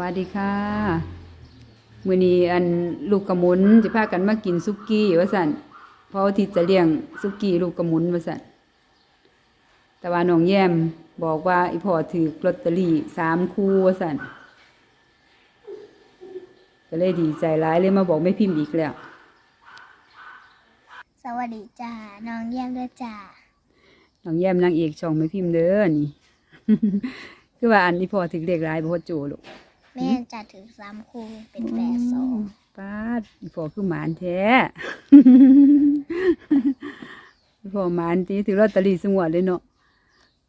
วัสดีค่ะมื้อนี้อันลูกกระหมุนสิพากันมากินซุกี้ว่าซั่นเพราะว่าที่จะเลี้ยงซุกี้ลูกกระหมุนว่าซั่นแต่ว่าน้องแย้มบอกว่าอีพ่อถือลอตเตอรี่สามคู่ว่าซั่นก็เลยดีใจหลายเลยมาบอกแม่พิมพ์อีกแล้ว สวัสดีจ้าน้องเยี่ยมด้วยจ้าน้องแย้มนางเอกช่องแม่พิมพ์เด้อนี่ คือว่าอันอีพ่อถือเลขหลายบ่พ่อโจลูก แม่จะถือซ้ำคูเป็นแปดสองป้าดอีพอคือหมานแท้อีพอหมานตีถือลอตเตอรี่สงวดเลยเนาะ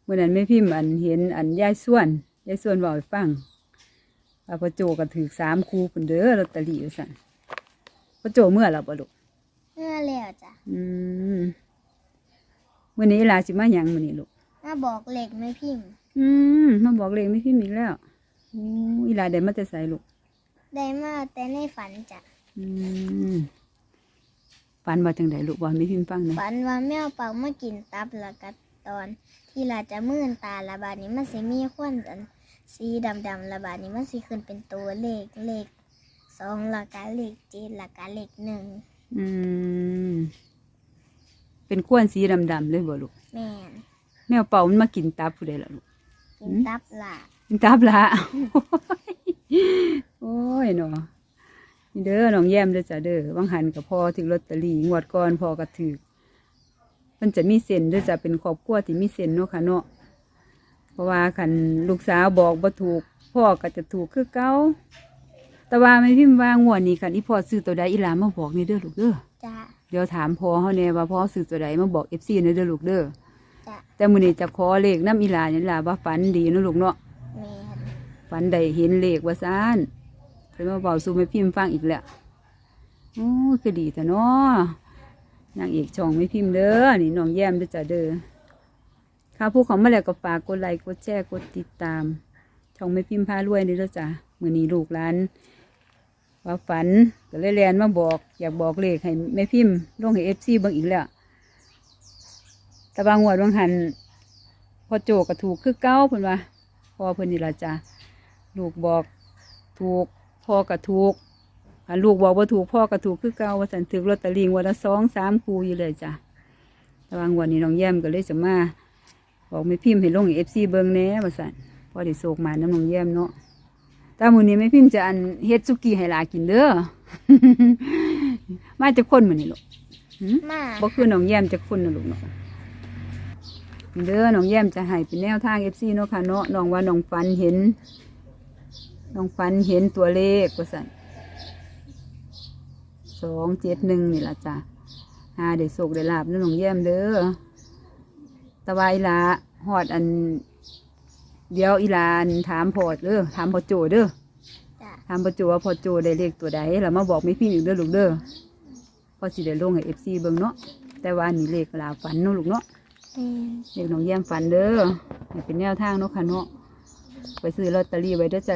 เมื่อนั้นแม่พิมพ์อันเห็นอันยายส่วนยายส่วนบอกให้ฟังว่าพ่อโจก็ถือสามคู่เพิ่นเด้อลอตเตอรี่ว่าสั่นพ่อโจเมื่อแล้วบ่ลูกเมื่อแล้วจ้ะอืมมื้อนี้อีหลาสิมาหยังมื้อนี้ลูกมาบอกเหล็กไม่พิมพ์ อืมมาบอกเลขแม่พิมพ์อีกแล้ว อู้อีหลาได้มาแต่ไสลูกได้มาแต่ในฝันจ้ะอืมฝันว่าจังไดลูกว่าแม่พิมพ์ฟังหนะฝันว่าแมวเป่ามากินตับแล้วก็ตอน ที่เราจะมื่นตาระบาดนี้มันสิมีควันอันสีดำๆระบาดนี้มันสิขึ้นเป็นตัวเลขเลขสองแล้วก็เลขเจ็ดแล้วก็เลขหนึ่งอืมเป็นข้วนสีดำๆเลยบ่ลูกแม่นแมวเป่ามันมากินตับผู้ใดล่ะลูกกินตับละ กินตับละโอ้ยเนาะนี่เด้อน้องแย้มเด้อจ้ะเด้อวังหันกับพ่อถึงลอตเตอรี่งวดก่อนพ่อก็ถือมันจะมีเส้นเด้อจ้ะเป็นครอบครัวที่มีเส้นเนาะค่ะเนาะเพราะว่าคันลูกสาวบอกบ่ถูก พ่อก็จะถูกคือเก่าแต่ว่าไม่พิมพ์ว่างวดนี้คันอีพ่อซื้อตัวใดอีหลามาบอกนี่เด้อลูกเด้อจ้ะเดี๋ยวถามพ่อเขาแน่ว่าพ่อซื้อตัวใดมาบอกเอฟซีนะเด้อลูกเด้อจ้ะแต่มื้อนี้จะขอเลขน้ำอีหลานี่ล่ะว่าฝันดีเนาะลูกเนาะแม่น ฝันได้เห็นเลขว่าซ่านเพิ่นมาเบาสู่แม่พิมพ์ฟังอีกแล้วโอ้คือดีแต่เนาะนางเอกช่องแม่พิมพ์เด้อนี่น้องแย้มเด้อจ้ะเด้อข้าผู้เขามาแล้วก็ฝากกดไลค์กดแชร์กดติดตาม ช่องแม่พิมพ์พารวยนี่เด้อจ้ะมื้อนี้ลูกหลานว่าฝันก็เลยแลนมาบอก อยากบอกเลขให้แม่พิมพ์ลงให้เอฟซีบิ่งอีกแล้วแต่บางงวดบางหันพอโจก็ถูกคือเก้าเพิ่นว่าพอเพิ่นนี่ละจ้ะ ลูกบอกถูกพ่อก็ถูกอันลูกบอกว่าถูกพ่อก็ถูกคือเก้าว่าสันถือลอตเตอรี่งวันละสองสามคูอยู่เลยจ้ะแต่บางวันนี้น้องแย้มก็เลยจะมาบอกไม่พิมพ์ให้ลงเอฟซีเบิ่งแหน่ว่าสันพอได้โศกมาน้ำน้องแย้มเนาะแตามือนี้ไม่พิมพ์จะอันเฮ็ดสุกี้ให้หลากินเด้อมาจะคนมือนี่ลูกหืมมาบ่คือน้องแย้มจะคนนะลูกเนาะเด้อน้องแย้มจะให้เป็นแนวทางเอฟซีเนาะค่ะเนาะน้องว่าน้องฟันเห็น น้องฟันเห็นตัวเลขว่าสั่นสองเจ็ดหนึ่งนี่ละจ้ะหาได้โศกได้ลาบเด้อน้องแย้มเด้อแตะวาอีหลาหอดอัน เดี๋ยวอีหลาอันถามพอเด้อถามพอโจเด้อจ้ะถามพอโจว่าพอโจได้เลขตัวใดแล้วมาบอกไม่พี่อีกเด้อลูกเด้อพอสิได้ลงให้เอฟซีเบิ่งเนาะแต่ว่านี่เลขลาฝันเนาะลูกเนาะแม่นเลขน้องแย้มฝันเด้อให้เป็นแนวทางเนาะค่ะเนาะไปซื้อลอตเตอรี่ไว้เด้อจ้ะ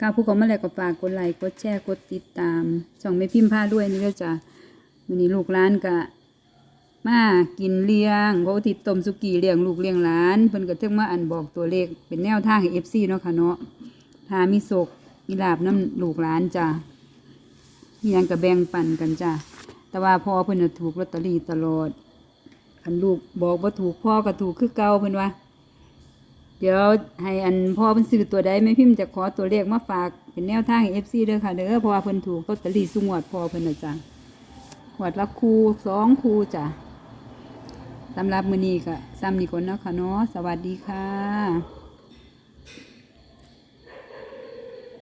ข้าผู้เขามาแล้วก็ฝากกดไลค์กดแชร์กดติดตามช่องไม่พิมพ์ผ้าด้วยนี่เด้อจ้ะวันนี้ลูกหลานก็มากินเลี้ยงเพราะติดต้มสุกี้เลี้ยงลูกเลี้ยงหลานเพิ่นก็ถึงมาอันบอกตัวเลขเป็นแนวทางให้เอฟซีเนาะค่ะเนาะถ้ามีโศกมีลาบน้ำลูกหลานจ้ะมีหยังก็แบ่งปันกันจ้ะแต่ว่าพ่อเพิ่นน่ะถูกลอตเตอรี่ตลอดคันลูกบอกว่าถูกพ่อก็ถูกคือเก่าเพิ่นว่า เดี๋ยวให้อันพ่อเพิ่นซื้อตัวใดแม่พิมพ์จะขอตัวเลขมาฝากเป็นแนวทางให้ FC เด้อค่ะเด้อเพราะว่าเพิ่นถูกลอตเตอรี่สุงวดพ่อเพิ่นน่ะจ้ะหวดละคูสองคูจ้ะสำหรับมื้อนี้ก็ซ้ำนี้ก่อนเนาะค่ะเนาะสวัสดีค่ะ